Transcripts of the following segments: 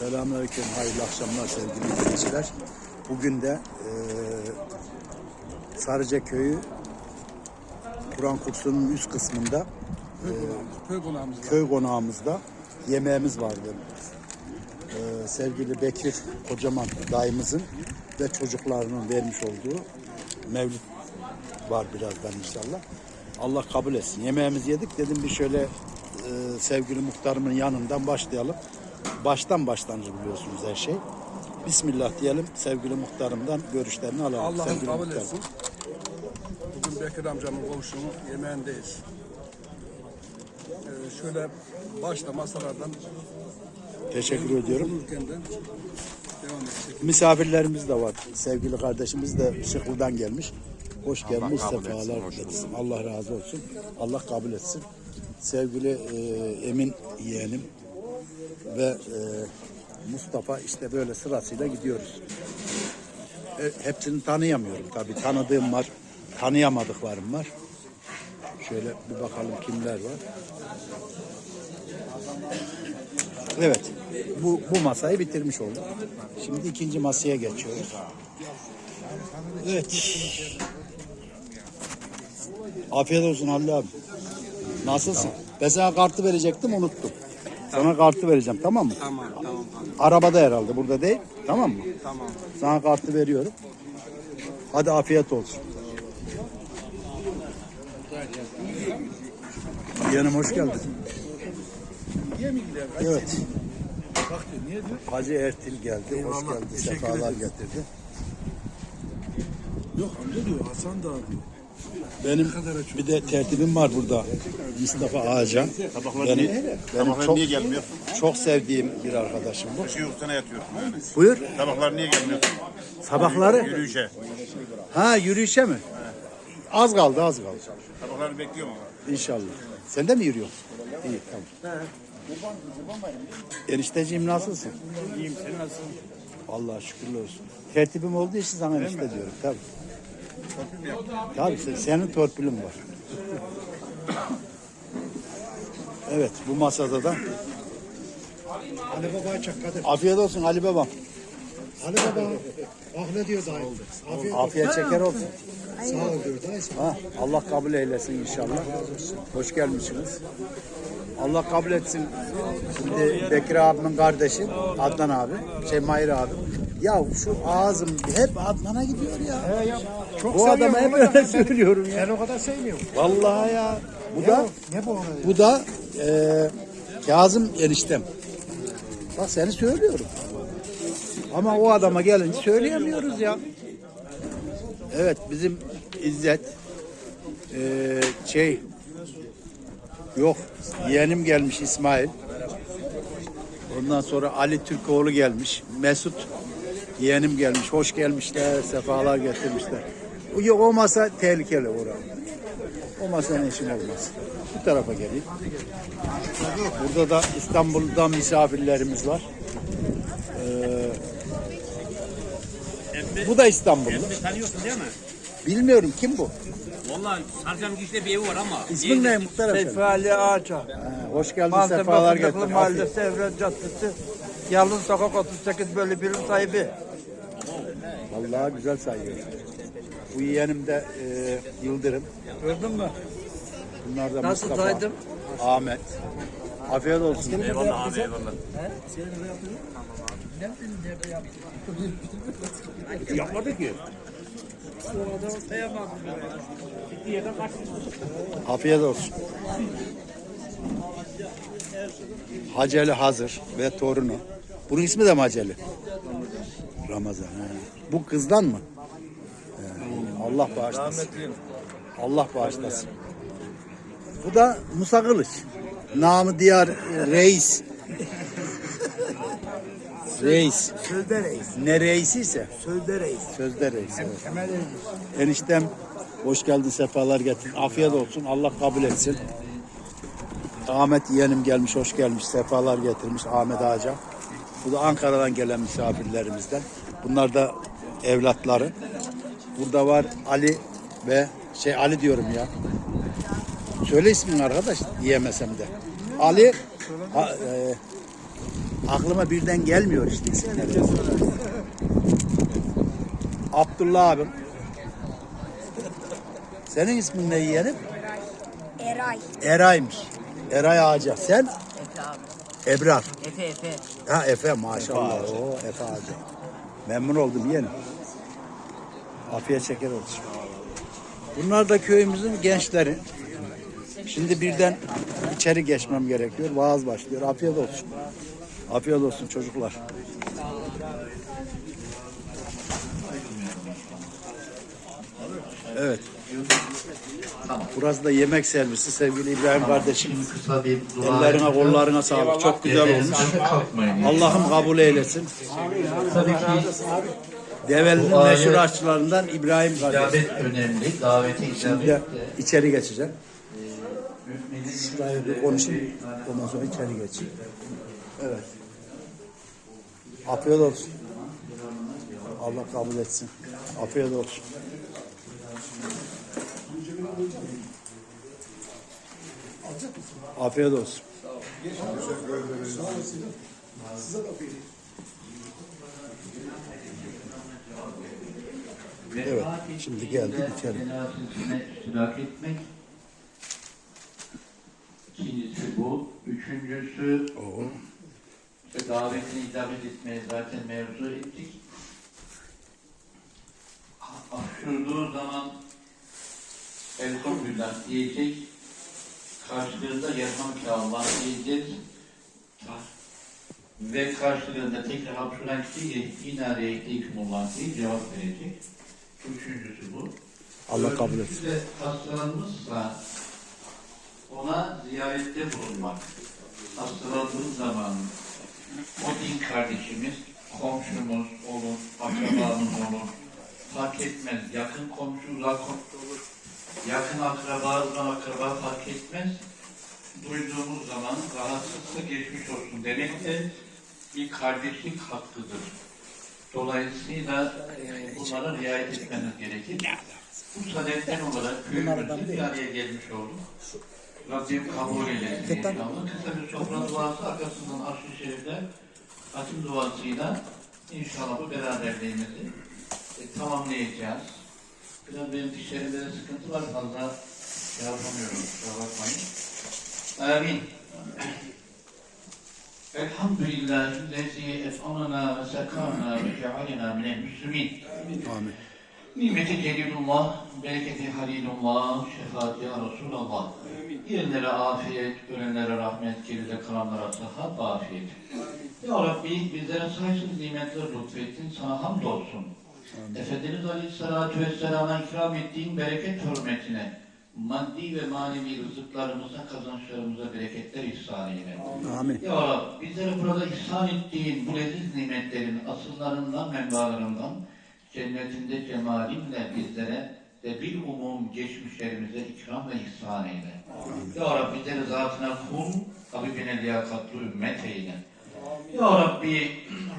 Selamünaleyküm, hayırlı akşamlar sevgili izleyiciler. Bugün de eee Sarıca Köyü Kur'an kursunun üst kısmında Köy konağımızda. köy konağımızda yemeğimiz vardı. Eee, sevgili Bekir Kocaman dayımızın ve çocuklarının vermiş olduğu mevlüt var birazdan inşallah. Allah kabul etsin. Yemeğimizi yedik dedim bir şöyle eee, sevgili muhtarımın yanından başlayalım. Baştan başlanır biliyorsunuz her şey. Bismillah diyelim sevgili muhtarımdan görüşlerini alalım. Allah'ım sevgili kabul muhtarım. etsin. Bugün Bekir amcamın kavuşumu yemeğindeyiz. Ee, şöyle başta masalardan Teşekkür ediyorum. devam edecek. Misafirlerimiz de var. Sevgili kardeşimiz de Şıklı'dan gelmiş. Hoş gelmiş, sefalar getirsin. Allah razı olsun. Allah kabul etsin. Sevgili e, Emin yeğenim ve e, Mustafa işte böyle sırasıyla gidiyoruz. E, hepsini tanıyamıyorum tabii. Tanıdığım var, tanıyamadıklarım var. Şöyle bir bakalım kimler var. Evet. Bu, bu masayı bitirmiş olduk. Şimdi ikinci masaya geçiyoruz. Evet. Afiyet olsun Halil abi. Nasılsın? Ben sana kartı verecektim unuttum. Sana kartı vereceğim tamam mı? Tamam, tamam, Arabada herhalde burada değil. Tamam mı? tamam. Sana kartı veriyorum. Hadi afiyet olsun. Yeğenim hoş geldin. Evet. Hacı Ertil geldi. Hoş geldi. Sefalar getirdi. Yok amca diyor, Hasan da diyor. Benim bir de tertibim var burada. Mustafa Ağaca. Benim, benim çok, niye gelmiyor? çok sevdiğim bir arkadaşım bu. Şu yurtuna yatıyor. Yani. Buyur. Sabahlar niye gelmiyor? Sabahları. Yürüyüşe. Ha yürüyüşe mi? Az kaldı az kaldı. Sabahları bekliyorum ama. İnşallah. Sen de mi yürüyorsun? İyi tamam. Enişteciğim nasılsın? İyiyim sen nasılsın? Allah şükürler olsun. Tertibim olduğu için sana enişte diyorum. Tabii. Tabii sen- senin torpilin var. Evet bu masada da Ali Baba çak Kadir. afiyet olsun Ali babam. Ali Baba ah ne diyor dayı? Afiyet olsun. Afiyet şeker olsun. Sağ ol diyor dayı. Ha, Allah kabul eylesin inşallah. Hoş gelmişsiniz. Allah kabul etsin. Şimdi Bekir abimin kardeşi Adnan abi, şey Mahir abi. Ya şu ağzım hep Adnan'a gidiyor ya. Çok Bu adama hep seviyorum öyle söylüyorum ya. Sen o kadar sevmiyorsun. Vallahi ya. Bu da bu? Ne bu ona ya? bu da e, Kazım eniştem. Bak seni söylüyorum. Ama o adama gelince söyleyemiyoruz ya. Evet bizim İzzet e, şey yok yeğenim gelmiş İsmail. Ondan sonra Ali Türkoğlu gelmiş. Mesut yeğenim gelmiş. Hoş gelmişler. Sefalar getirmişler. O, yok, o masa tehlikeli orada. O masanın işin olmaz. Bu tarafa geleyim. Burada da İstanbul'dan misafirlerimiz var. Ee, bu da İstanbullu. Tanıyorsun değil mi? Bilmiyorum kim bu? Vallahi Sarcan Giş'te bir evi var ama. İsmin ne Muhtar Efendi? Seyfi Ali Ağaca. Ha, Hoş geldin, Maltepe sefalar getirdin. Mahallesi Evren Caddesi. Yalın Sokak 38 bölü 1'in sahibi. Vallahi güzel sayıyor. Bu yeğenim de e, Yıldırım. Gördün mü? Bunlar da Nasıl Mustafa, saydım? Ahmet. Afiyet olsun. Eyvallah abi eyvallah. Yapmadı ki. Afiyet olsun. Haceli hazır ve torunu. Bunun ismi de mi Haceli? Ramazan. he. Bu kızdan mı? He, Allah bağışlasın. Allah bağışlasın. Bu da Musa Kılıç. Namı diğer reis. reis. Sözde reis. Ne reisi ise. Sözde reis. Sözde reis. Evet. Eniştem hoş geldin sefalar getirdin. Afiyet olsun. Allah kabul etsin. Ahmet yeğenim gelmiş, hoş gelmiş. Sefalar getirmiş Ahmet Ağaca. Bu da Ankara'dan gelen misafirlerimizden. Bunlar da evlatları. Burada var Ali ve şey Ali diyorum ya. Söyle ismini arkadaş diyemesem de. Ali ha- e, Aklıma birden gelmiyor işte isimleri. Abdullah abim. Senin ismin ne yeğenim? Eray. Eray'mış. Eray Ağaca. Sen? Efe abi. Ebrar. Efe Efe. Ha Efe maşallah. Oo, Efe Ağaca. Memnun oldum yeğenim. Afiyet şeker olsun. Bunlar da köyümüzün gençleri. Şimdi birden içeri geçmem gerekiyor. Vaaz başlıyor. Afiyet olsun. Afiyet olsun çocuklar. Evet. Burası da yemek servisi sevgili İbrahim kardeşim. Kısa bir dua Ellerine kollarına sağlık. Çok güzel olmuş. kalkmayın. Allah'ım kabul eylesin. Tabii ki Develinin meşhur aşçılarından İbrahim kardeşim. icabet önemli. Davete Şimdi icabet de de içeri geçeceğim. müminin Şurayı bir konuşayım. Ondan sonra içeri geçeyim. Evet. Afiyet olsun. Allah kabul etsin. Afiyet olsun. Afiyet olsun. Evet, şimdi geldik içeri. İştirak etmek. İkincisi bu. Üçüncüsü Oo. işte davetine icabet etmeye zaten mevzu ettik. Aşırdığı zaman Elhamdülillah diyecek. Karşılığında yarhamuke Allah diyeceğiz. Ve karşılığında tekrar hapşuran kişi inare ekleykumullah diye cevap verecek. Üçüncüsü bu. Allah kabul etsin. De hastalanmışsa ona ziyarette bulunmak. Hastalandığı zaman o din kardeşimiz, komşumuz olur, akrabamız olur, fark etmez. Yakın komşu, uzak komşu olur. Yakın akraba, uzak akraba fark etmez. Duyduğumuz zaman rahatsızsa geçmiş olsun demek de bir kardeşlik hakkıdır. Dolayısıyla e, bunlara riayet etmeniz gerekir. Bu sadetten olarak köyümüzde bir araya gelmiş olduk. Rabbim kabul eylesin inşallah. Kısa bir sofra duası arkasından aşırı şerifler hatim duasıyla inşallah bu beraberliğimizi e, tamamlayacağız. Biraz benim dişlerimde de sıkıntı var fazla şey yapamıyorum kusura bakmayın. Amin. Elhamdülillahi et'amana ve sekana ve cealina minel müslümin. Amin. Nimeti Celilullah, bereketi Halilullah, şefaati ya Resulallah. Yerlere afiyet, ölenlere rahmet, geride kalanlara sıhhat, afiyet. Ya Rabbi bizlere sayısız nimetler lütfettin, sana hamdolsun. Efendimiz Aleyhisselatü Vesselam'a ikram ettiğin bereket hürmetine, maddi ve manevi rızıklarımıza, kazançlarımıza bereketler ihsan eyle. Amin. Ya Rab, bizlere burada ihsan ettiğin bu leziz nimetlerin asıllarından, menbalarından, cennetinde cemalinle bizlere ve bil umum geçmişlerimize ikram ve ihsan eyle. Ya Rabbi bizleri zatına kul, Habibine liyakatlı ümmet eyle. Ya Rabbi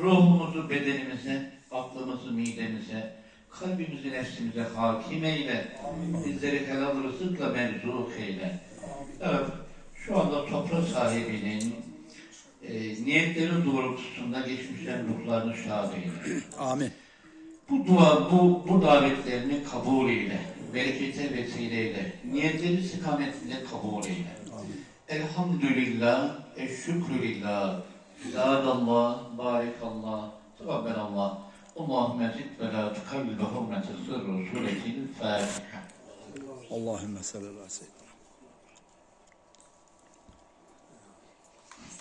ruhumuzu bedenimize, aklımızı midemize, kalbimizi nefsimize hakim eyle. Bizleri helal rızıkla mevzuk eyle. Rabbi, şu anda toprak sahibinin e, niyetleri doğrultusunda geçmişlerin ruhlarını şad eyle. Amin. Bu dua, bu, bu davetlerini kabul eyle. Berekete vesileyle. Niyetleri istikametinde kabul eyle. Elhamdülillah, eşşükrülillah. Zadallah, barikallah, tababbelallah. Zid ve la tukallibe hurmeti sırrı suretil Fatiha. Allahümme salli ala seyyidina.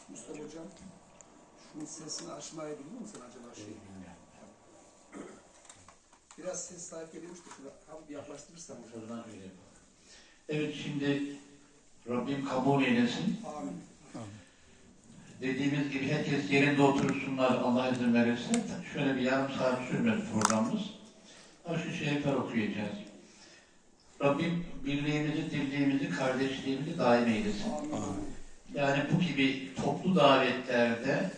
Mustafa Hocam, şunun sesini açmayı biliyor musun acaba şey? Biraz ses sahip geliyormuş da bir yaklaştırırsan hocam. Evet şimdi Rabbim kabul eylesin. Amin. Dediğimiz gibi herkes yerinde otursunlar Allah izin verirse. Şöyle bir yarım saat sürmez programımız. Aşı şerifler okuyacağız. Rabbim birliğimizi, dirliğimizi, kardeşliğimizi daim eylesin. Yani bu gibi toplu davetlerde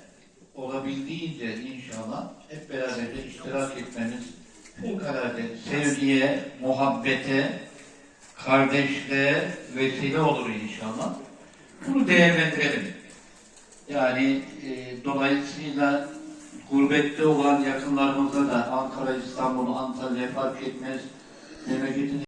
olabildiğince inşallah hep beraber iştirak etmemiz fevkalade sevgiye, muhabbete, kardeşliğe vesile olur inşallah. Bunu değerlendirelim. Yani e, dolayısıyla gurbette olan yakınlarımıza da Ankara, İstanbul, Antalya fark etmez. Memleketin